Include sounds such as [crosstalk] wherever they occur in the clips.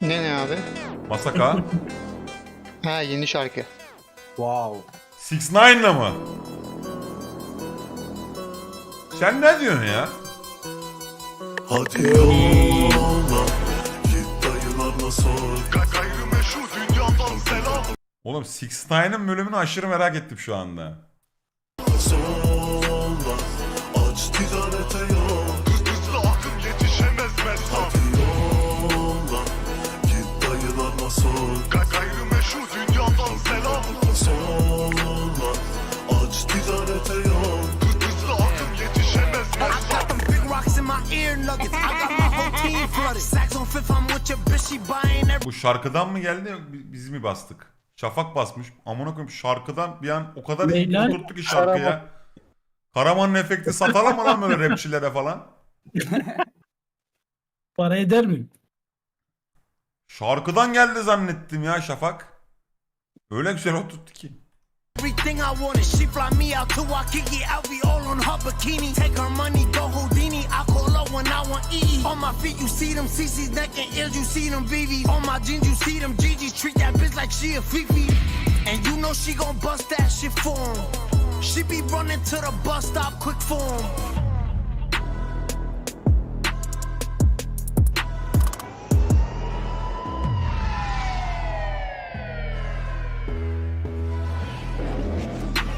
Ne ne abi? Masaka. [laughs] Ha yeni şarkı. Wow. 6 9la mı? Sen ne diyorsun ya? Hadi yolla Git dayılarla sor Gayrimeşru dünyadan selam Oğlum 6 9ın bölümünü aşırı merak ettim şu anda. Solla ear nuggets. I got my whole team flooded. Sacks on fifth, I'm with your bitch. She buying every Bu şarkıdan mı geldi bi- biz mi bastık? Şafak basmış. Amına koyayım şarkıdan bir an o kadar Beyler, oturttu ki şarkıya. Karaman'ın efekti satalım mı lan böyle rapçilere falan? [laughs] Para eder mi? Şarkıdan geldi zannettim ya Şafak. Öyle güzel oturttu ki. Everything I wanted. She fly me out to Waikiki. I'll be all on her bikini. Take her money, go Houdini. I call up when I want EE. On my feet, you see them CC's neck and ears, you see them BBs. On my jeans, you see them GG's. Treat that bitch like she a Fifi. And you know she gon' bust that shit for 'em. She be running to the bus stop quick for 'em.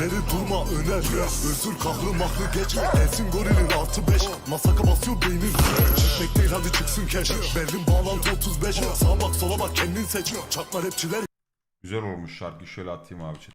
mesaf İleri durma öner Özür kahlı mahlı geç Gelsin gorilin artı beş. Masaka basıyor beynin Çıkmak değil hadi çıksın keş Berlin bağlantı 35 Sağa bak sola bak kendin seç. Çakma rapçiler Güzel olmuş şarkı şöyle atayım abi.